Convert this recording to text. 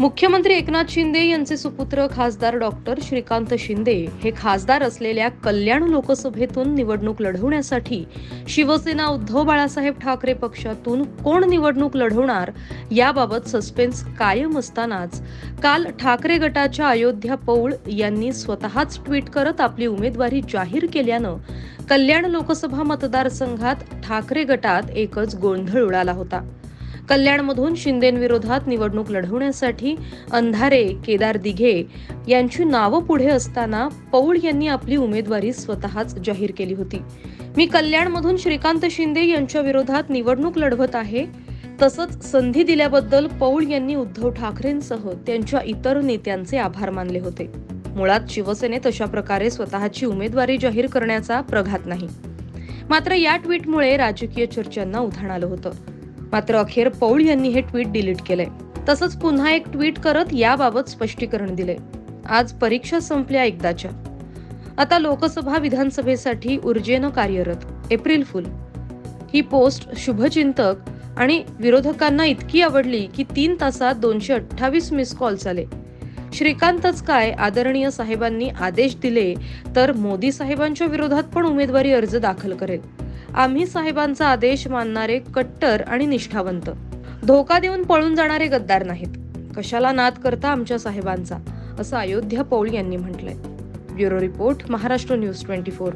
मुख्यमंत्री एकनाथ शिंदे यांचे सुपुत्र खासदार डॉक्टर श्रीकांत शिंदे हे खासदार असलेल्या कल्याण लोकसभेतून निवडणूक लढवण्यासाठी शिवसेना उद्धव बाळासाहेब ठाकरे पक्षातून कोण निवडणूक लढवणार याबाबत सस्पेन्स कायम असतानाच काल ठाकरे गटाच्या अयोध्या पौळ यांनी स्वतःच ट्विट करत आपली उमेदवारी जाहीर केल्यानं कल्याण लोकसभा मतदारसंघात ठाकरे गटात एकच गोंधळ उडाला होता. कल्याणमधून शिंदेविरोधात निवडणूक लढवण्यासाठी अंधारे केदार दिघे यांची नावं पुढे असताना पौळ यांनी आपली उमेदवारी स्वतःच जाहीर केली होती. मी कल्याणमधून श्रीकांत शिंदे यांच्या विरोधात निवडणूक लढवत आहे. तसंच संधी दिल्याबद्दल पौळ यांनी उद्धव ठाकरेंसह त्यांच्या इतर नेत्यांचे आभार मानले होते. मुळात शिवसेनेत अशा प्रकारे स्वतःची उमेदवारी जाहीर करण्याचा प्रघात नाही. मात्र या ट्विटमुळे राजकीय चर्चांना उधाण आलं होतं. मात्र अखेर पौळ यांनी हे ट्विट डिलीट केलंय. तसंच पुन्हा एक ट्विट करत याबाबत स्पष्टीकरण दिले आज परीक्षा संपल्या एकदाच्या. आता लोकसभा विधानसभेसाठी ऊर्जेनं कार्यरत एप्रिल फुल. ही पोस्ट शुभचिंतक आणि विरोधकांना इतकी आवडली की तीन तासात दोनशे अठ्ठावीस मिस कॉल्स आले. श्रीकांतच काय आदरणीय साहेबांनी आदेश दिले तर मोदी साहेबांच्या विरोधात पण उमेदवारी अर्ज दाखल करेल. आम्ही साहेबांचा आदेश मानणारे कट्टर आणि निष्ठावंत. धोका देऊन पळून जाणारे गद्दार नाहीत. कशाला नाद करता आमच्या साहेबांचा? असं अयोध्या पौल यांनी म्हटलंय. Bureau report Maharashtra news twenty four.